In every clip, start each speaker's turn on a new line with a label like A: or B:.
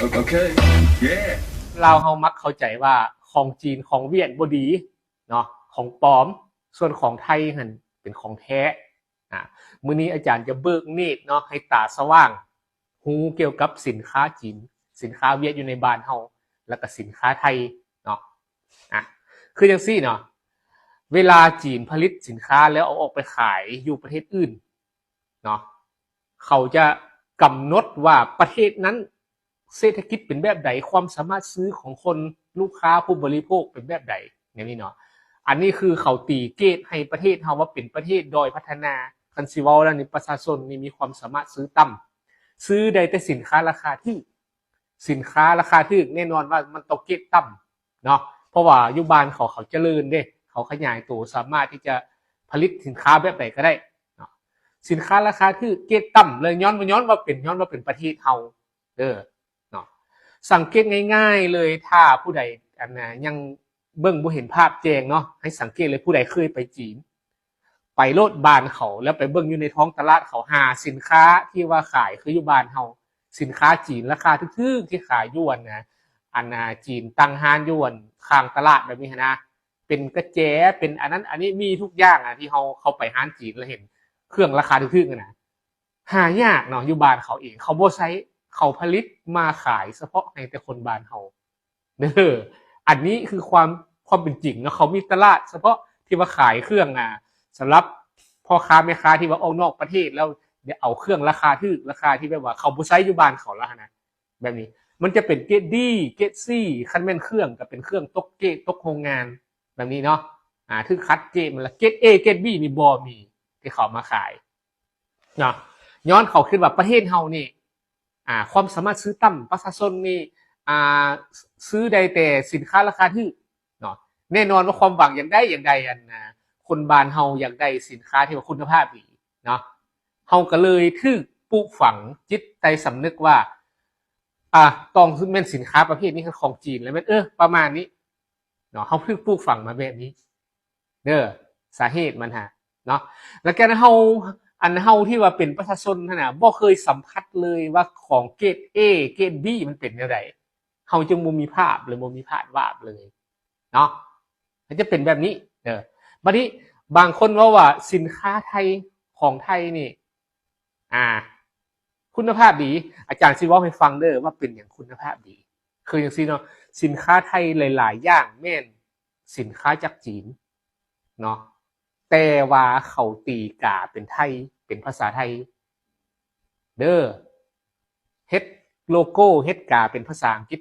A: Okay. Yeah.
B: เราวเฮามักเข้าใจว่าของจีนของเวียดบดีเนาะของปลอม ส่วนของไทยหันเป็นของแท้อะมื้อนี้อาจารย์จะเบิกเนตรเนาะให้ตาสว่างหูเกี่ยวกับสินค้าจีน สินค้าเวียดอยู่ในบ้านเฮาแล้วก็สินค้าไทยเนาะอะคือจังซี่เนาะเวลาจีนผลิตสินค้าแล้วเอาออกไปขายอยู่ประเทศอื่นเนาะเขาจะกำหนดว่าประเทศนั้น เศรษฐกิจเป็นแบบใดความสามารถซื้อของคนลูกค้าผู้บริโภคเป็นแบบใดอย่างนี้เนาะอันนี้คือเขาตีเกตให้ประเทศเฮาว่าเป็นประเทศดอยพัฒนาคันซิวลแล้วนี่ประชาชนนี่มีความสามารถซื้อต่ำซื้อได้แต่สินค้าราคาที่สินค้าราคาที่แน่นอนว่ามันตกเกตต่ำเนาะเพราะว่ายุบานเขาเขาเจริญเด้เขาขยายตัวสามารถที่จะผลิตสินค้าแบบไหนก็ได้เนาะสินค้าราคาที่เกตต่ำเลยย้อนมาย้อนว่าเป็นย้อนว่าเป็นประเทศเฮาเด้อ สังเกตง่าย ๆ เลยถ้าผู้ใดอันนะยังเบิ่งบ่เห็นภาพแจงเนาะให้สังเกตเลยผู้ใดเคยไปจีน ไปโลดบานเขาแล้วไปเบิ่งอยู่ในท้องตลาดเขาหาสินค้าที่ว่าขายคืออยู่บานเฮาสินค้าจีนราคาทึกๆที่ขายยวนนะอันนะจีนตั้งห้านยวนข้างตลาดแบบนี้นะเป็นกระแจเป็นอันนั้นอันนี้มีทุกอย่างอะที่เขาเขาไปห้านจีนแล้วเห็น เครื่องราคาทึกๆอะนะหายากเนาะอยู่บานเขาเองเขาบ่ใช้ เขาผลิตมาขายเฉพาะให้แต่คนบ้านเขาเด้ออันนี้คือความความเป็นจริงนะเขามีตลาด เฉพาะที่ว่าขายเครื่องอะสำหรับพ่อค้าแม่ค้าที่ว่าออกนอกประเทศแล้วเดี๋ยวเอาเครื่องราคาที่ราคาที่แบบว่าเขาบ่ใช้อยู่บ้านเขาแล้วนะแบบนี้มันจะเป็นเกรดดีเกรดซี่คันแม่นเครื่องก็เป็นเครื่องตกเกรดตกโรงงาน แบบนี้เนาะอ่าคือคัดเกรดมันละเกรดเอเกรดบีนี่บ่มีที่เขามาขายเนาะย้อนเขาขึ้นว่าประเทศเฮานี่ อ่าความสามารถซื้อต่ำประชาชนนี่อ่าซื้อได้แต่สินค้าราคาที่เนาะแน่นอนว่าความหวังอย่างใดอย่างใดอันนะคนบานเฮาอยากได้สินค้าที่ว่าคุณภาพดีเนาะเฮาก็เลยถึกปลูกฝังจิตใจสำนึกว่าอ่าต้องซึ่งเป็นสินค้าประเภทนี้คือของจีนแล้วแม่นเออประมาณนี้เนาะเฮาถึกปลูกฝังมาแบบนี้เด้อสาเหตุมันฮะเนาะแล้วแกนเฮา อันเฮาที่ว่าเป็นประชาชนนั่นน่ะบ่เคยสัมผัสเลยว่าของเกรด A เกรด B มันเป็นแนวใดเฮาจึงบ่มีภาพเลยบ่มีภาพวาดเลยเนาะมันจะเป็นแบบนี้เด้อบัดนี้บางคนว่าว่าสินค้าไทยของไทยนี่ อ่า คุณภาพดี อาจารย์สิเว้าให้ฟังเด้อว่าเป็นอย่างคุณภาพดี คือจังซี่เนาะสินค้าไทยหลาย ๆ อย่างแม่น สินค้าจากจีนเนาะ แต่ว่าเขาตีกาเป็นไทย เป็นภาษาไทย เด้อเฮ็ดโลโก้เฮ็ดกาเป็นภาษาอังกฤษ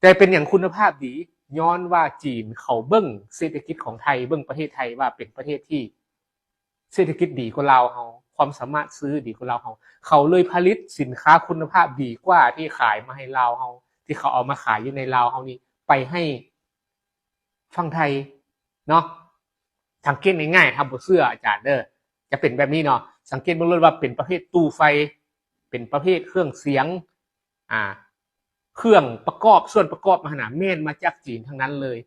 B: แต่เป็นอย่างคุณภาพดี ย้อนว่าจีนเขาเบิ้งเศรษฐกิจของไทยเบิ้งประเทศไทยว่าเป็นประเทศที่ เศรษฐกิจดีกว่าเราเฮาความสามารถซื้อดีกว่าเราเฮาเขาเลยผลิตสินค้าคุณภาพดีกว่าที่ขายมาให้เราเฮาที่เขาเอามาขายอยู่ในลาเฮานี่ไปให้ฝั่งไทยเนาะ สังเกตง่ายๆทำบนเสื้ออาจารย์เด้อจะเป็นแบบนี้เนาะสังเกตเบื้องต้นว่าเป็นประเภทตู้ไฟ เป็นประเภทเครื่องเสียงอ่าเครื่องประกอบส่วนประกอบมหนาแม่นมาจากจีนทั้งนั้นเลย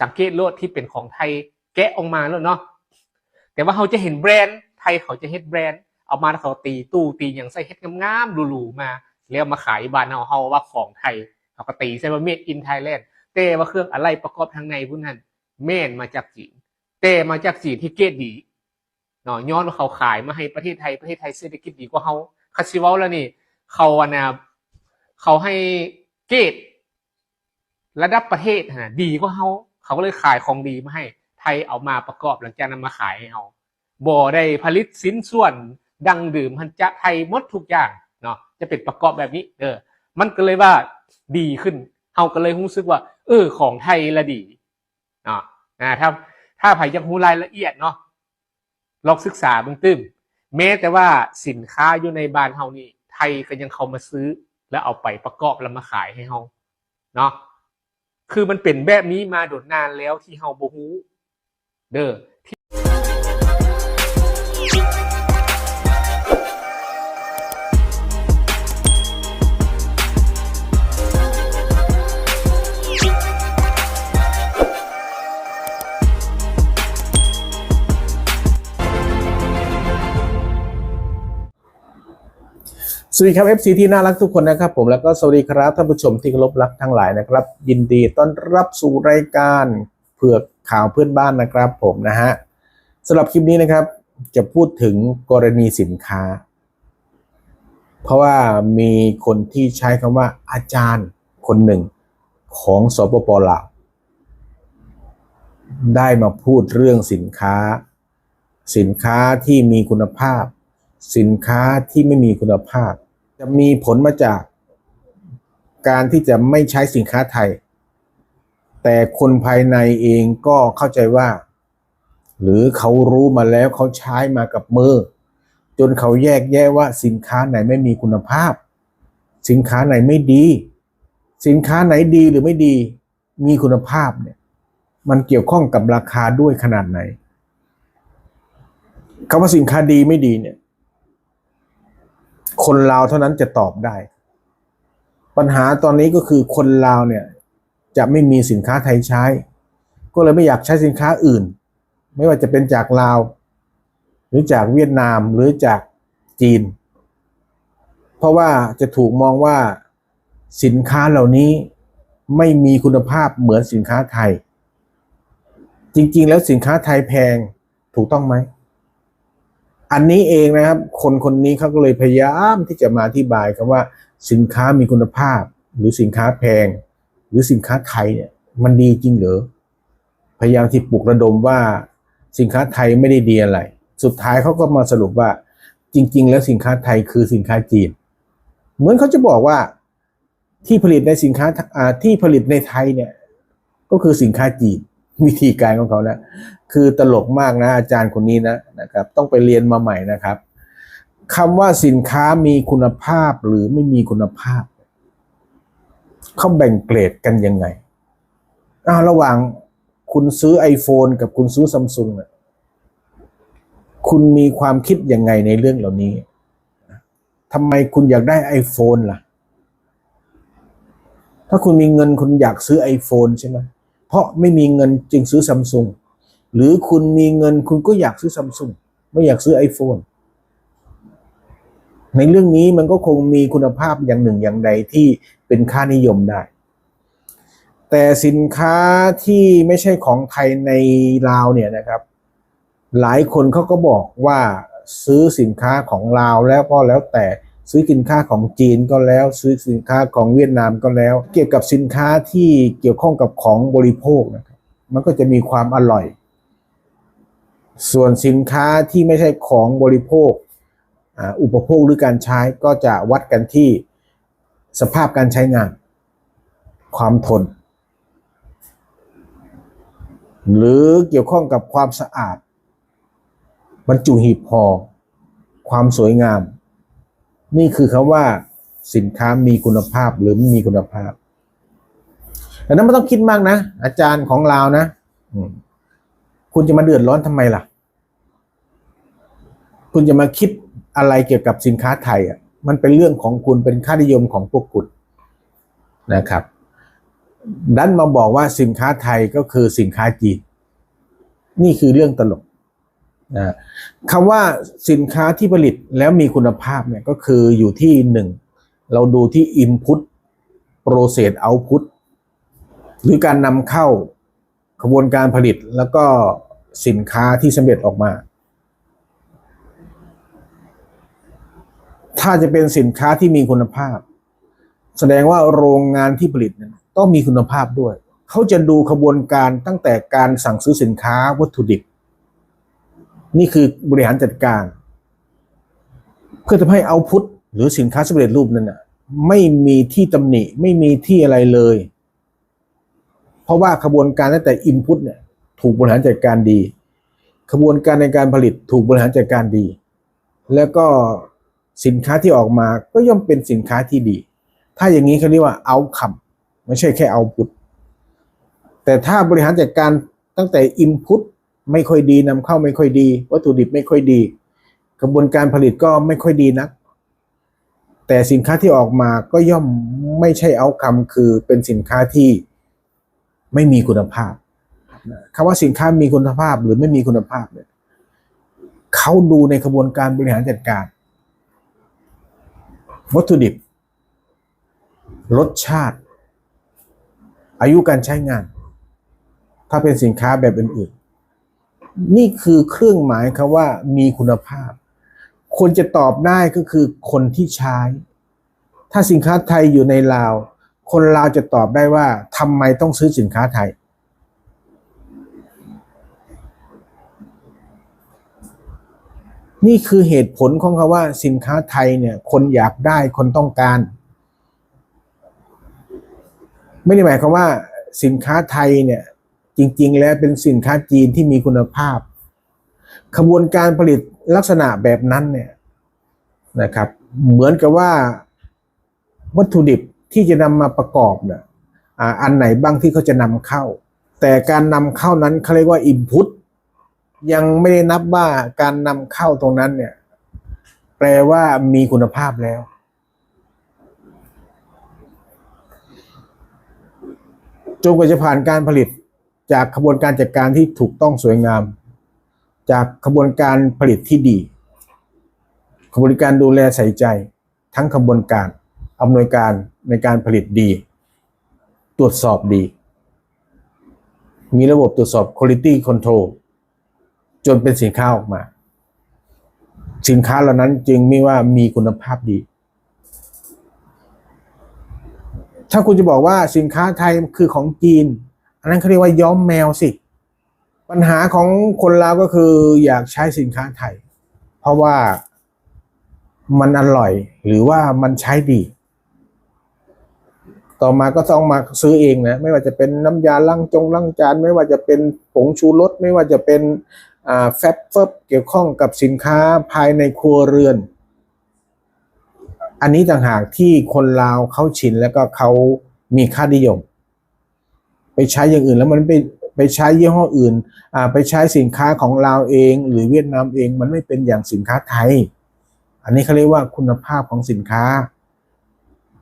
B: สังเกตโลดที่เป็นของไทยแกะออกมาแล้วเนาะแต่ว่าเขาจะเห็นแบรนด์ไทยเขาจะเฮ็ดแบรนด์เอามาแล้วเขาตีตู้ตีอย่างใส่เฮ็ดงามๆหรูๆมาแล้วมาขายบ้านเฮาเฮาว่าของไทยเขาก็ตีใส่ว่า made in Thailand แต่ว่าเครื่องอะไรประกอบทางในพวกนั้นแม่นมาจากจีน แต่มาจากจีนที่เกรดดีเนาะย้อนว่าเขาขายมาให้ประเทศไทยประเทศไทยเศรษฐกิจดีกว่าเขาคาซิวลแล้วนี่ เขาอะนะเขาให้เกรดระดับประเทศนะดีกว่าเขาเขาก็เลยขายของดีมาให้ ไทยเอามาประกอบหลังจากนั้นมาขายให้เขาบ่ได้ผลิตสินส่วนดังดื่มพันจะไทยหมดทุกอย่างเนาะจะเป็นประกอบแบบนี้ เออ มันก็เลยว่าดีขึ้นเขาก็เลยรู้สึกว่า เออ ของไทยละดีเนาะนะถ้า ถ้าไผ่ยังหูรายละเอียดเนาะลองศึกษาเบื้องต้นแม้แต่ว่าสินค้าอยู่ในบ้านเฮานี่ ไทยก็ยังเขามาซื้อ แล้วเอาไปประกอบแล้วมาขายให้เฮาเนาะคือมันเป็นแบบนี้มาโดดนานแล้วที่เฮาบ่ฮู้เด้อ
A: สวัสดีครับ FC ที่น่ารักทุกคนนะครับผมแล้วก็สวัสดีครับท่านผู้ชมที่เคารพรักทั้งหลายนะครับ ยินดีต้อนรับสู่รายการเผือกข่าวเพื่อนบ้านนะครับผมนะฮะสำหรับคลิปนี้นะครับ จะพูดถึงกรณีสินค้า เพราะว่ามีคนที่ใช้คำว่าอาจารย์คนหนึ่งของสปปลาวได้มาพูดเรื่องสินค้า สินค้าที่มีคุณภาพ สินค้าที่ไม่มีคุณภาพ จะมีผลมาจากการที่จะไม่ใช้สินค้าไทย แต่คนภายในเองก็เข้าใจว่า หรือเขารู้มาแล้วเขาใช้มากับมือ จนเขาแยกแยะว่าสินค้าไหนไม่มีคุณภาพ สินค้าไหนไม่ดี สินค้าไหนดีหรือไม่ดี มีคุณภาพเนี่ยมันเกี่ยวข้องกับราคาด้วยขนาดไหนคำว่าสินค้าดีไม่ดีเนี่ย คนลาวเท่านั้นจะตอบได้ ปัญหาตอนนี้ก็คือคนลาวเนี่ยจะไม่มีสินค้าไทยใช้ ก็เลยไม่อยากใช้สินค้าอื่น ไม่ว่าจะเป็นจากลาว หรือจากเวียดนามหรือจากจีน เพราะว่าจะถูกมองว่าสินค้าเหล่านี้ไม่มีคุณภาพเหมือนสินค้าไทย จริง ๆ แล้วสินค้าไทยแพงถูกต้องไหม อันนี้เองนะครับ คนคนนี้เขาก็เลยพยายามที่จะมาอธิบายคำว่าสินค้ามีคุณภาพ หรือสินค้าแพง หรือสินค้าไทยเนี่ย มันดีจริงเหรอพยายามที่ปลุกระดมว่าสินค้าไทยไม่ได้ดีอะไร สุดท้ายเขาก็มาสรุปว่า จริง ๆ แล้วสินค้าไทยคือสินค้าจีน เหมือนเขาจะบอกว่าที่ผลิตในสินค้าที่ผลิตในไทยเนี่ย ก็คือสินค้าจีน วิธีการของเขานะ คือตลกมากนะอาจารย์คนนี้นะนะครับ ต้องไปเรียนมาใหม่นะครับคำว่าสินค้ามีคุณภาพหรือไม่มีคุณภาพเขาแบ่งเกรดกันยังไงอ้าวระหว่างคุณซื้อ iPhone กับคุณซื้อซัมซุงเนี่ยคุณมีความคิดยังไงในเรื่องเหล่านี้ทำไมคุณอยากได้ iPhone ล่ะ ถ้าคุณมีเงินคุณอยากซื้อ iPhone ใช่ไหม เพราะไม่มีเงินจึงซื้อซัมซุงหรือคุณมีเงินคุณก็อยากซื้อซัมซุงไม่อยากซื้อ iPhone ในเรื่องนี้มันก็คงมีคุณภาพอย่างหนึ่งอย่างใดที่เป็นค่านิยมได้ แต่สินค้าที่ไม่ใช่ของไทยในลาวเนี่ยนะครับ หลายคนเขาก็บอกว่าซื้อสินค้าของลาวแล้วก็แล้วแต่ ซื้อสินค้าของจีนก็แล้ว ซื้อสินค้าของเวียดนามก็แล้ว เกี่ยวกับสินค้าที่เกี่ยวข้องกับของบริโภคนะครับมันก็จะมีความอร่อย ส่วนสินค้าที่ไม่ใช่ของบริโภคอุปโภคหรือการใช้ก็จะวัดกันที่สภาพการใช้งาน ความทน หรือเกี่ยวข้องกับความสะอาด บรรจุหีบห่อความสวยงาม นี่คือคำว่าสินค้ามีคุณภาพหรือไม่มีคุณภาพดังนั้นไม่ต้องคิดมากนะ อาจารย์ของเรานะคุณจะมาเดือดร้อนทำไมล่ะ คุณจะมาคิดอะไรเกี่ยวกับสินค้าไทยอะ มันเป็นเรื่องของคุณเป็นค่านิยมของพวกคุณนะครับดันมาบอกว่าสินค้าไทยก็คือสินค้าจีน นี่คือเรื่องตลก นะคำว่าสินค้าที่ผลิตแล้วมีคุณภาพเนี่ยก็คืออยู่ที่หนึ่งเราดูที่ Input Process Output หรือการนำเข้าขบวนการผลิตแล้วก็สินค้าที่สำเร็จออกมา ถ้าจะเป็นสินค้าที่มีคุณภาพ แสดงว่าโรงงานที่ผลิตต้องมีคุณภาพด้วย เขาจะดูขบวนการตั้งแต่การสั่งซื้อสินค้าวัตถุดิบ นี่คือบริหารจัดการ เพื่อทำให้เอาพุทหรือสินค้าสำเร็จรูปนั้นนะไม่มีที่ตำหนิไม่มีที่อะไรเลย เพราะว่าขบวนการตั้งแต่อินพุตเนี่ยถูกบริหารจัดการดีขบวนการในการผลิตถูกบริหารจัดการดี แล้วก็สินค้าที่ออกมาก็ย่อมเป็นสินค้าที่ดี ถ้าอย่างนี้เขาเรียกว่าเอาคำไม่ใช่แค่เอาพุทแต่ถ้าบริหารจัดการตั้งแต่อินพุต ไม่ค่อยดีนำเข้าไม่ค่อยดี วัตถุดิบไม่ค่อยดี กระบวนการผลิตก็ไม่ค่อยดีนัก แต่สินค้าที่ออกมาก็ย่อมไม่ใช่เอาคำคือเป็นสินค้าที่ไม่มีคุณภาพคำว่าสินค้ามีคุณภาพหรือไม่มีคุณภาพเนี่ยเขาดูในกระบวนการบริหารจัดการ วัตถุดิบ รสชาติ อายุการใช้งาน ถ้าเป็นสินค้าแบบอื่น นี่คือเครื่องหมายคำว่ามีคุณภาพ คนจะตอบได้ก็คือคนที่ใช้ ถ้าสินค้าไทยอยู่ในลาว คนลาวจะตอบได้ว่าทำไมต้องซื้อสินค้าไทย นี่คือเหตุผลของคำว่าสินค้าไทยเนี่ย คนอยากได้คนต้องการ ไม่ได้หมายความว่าสินค้าไทยเนี่ย จริง ๆ แล้วเป็นสินค้าจีนที่มีคุณภาพ ขบวนการผลิตลักษณะแบบนั้นเนี่ยนะครับ เหมือนกับว่าวัตถุดิบที่จะนำมาประกอบเนี่ยอันไหนบ้างที่เขาจะนำเข้า แต่การนำเข้านั้นเขาเรียกว่า input ยังไม่ได้นับว่าการนำเข้าตรงนั้นเนี่ย แปลว่ามีคุณภาพแล้ว จนกว่าจะผ่านการผลิต จากขบวนการจัดการที่ถูกต้องสวยงาม จากขบวนการผลิตที่ดี ขบวนการดูแลใส่ใจ ทั้งขบวนการอำนวยการในการผลิตดี ตรวจสอบดี มีระบบตรวจสอบ quality control จนเป็นสินค้าออกมา สินค้าเหล่านั้นจึงไม่ว่ามีคุณภาพดี ถ้าคุณจะบอกว่าสินค้าไทยคือของจีน อันนั้นเขาเรียกว่าย้อมแมวสิ ปัญหาของคนลาวก็คืออยากใช้สินค้าไทย เพราะว่ามันอร่อยหรือว่ามันใช้ดี ต่อมาก็ต้องมาซื้อเองนะ ไม่ว่าจะเป็นน้ำยาล้างจงล้างจาน ไม่ว่าจะเป็นผงชูรสไม่ว่าจะเป็นแฟบเฟบเกี่ยวข้องกับสินค้าภายในครัวเรือน อันนี้ต่างหากที่คนลาวเขาชินแล้วก็เขามีค่านิยม ไปใช้อย่างอื่นแล้วมันไปไปใช้ยี่ห้ออื่นอ่าไปใช้สินค้าของลาวเอง หรือเวียดนามเองมันไม่เป็นอย่างสินค้าไทย อันนี้เขาเรียกว่าคุณภาพของสินค้า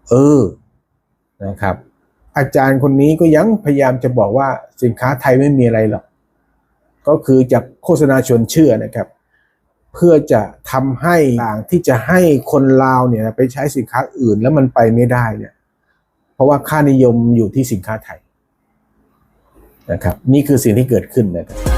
A: เออนะครับ อาจารย์คนนี้ก็ยังพยายามจะบอกว่าสินค้าไทยไม่มีอะไรหรอก ก็คือจากโฆษณาชวนเชื่อนะครับ เพื่อจะทำให้ต่างที่จะให้คนลาวเนี่ยไปใช้สินค้าอื่นแล้วมันไปไม่ได้เนี่ย เพราะว่าค่านิยมอยู่ที่สินค้าไทย นะครับนี่คือสิ่งที่เกิดขึ้นนะครับ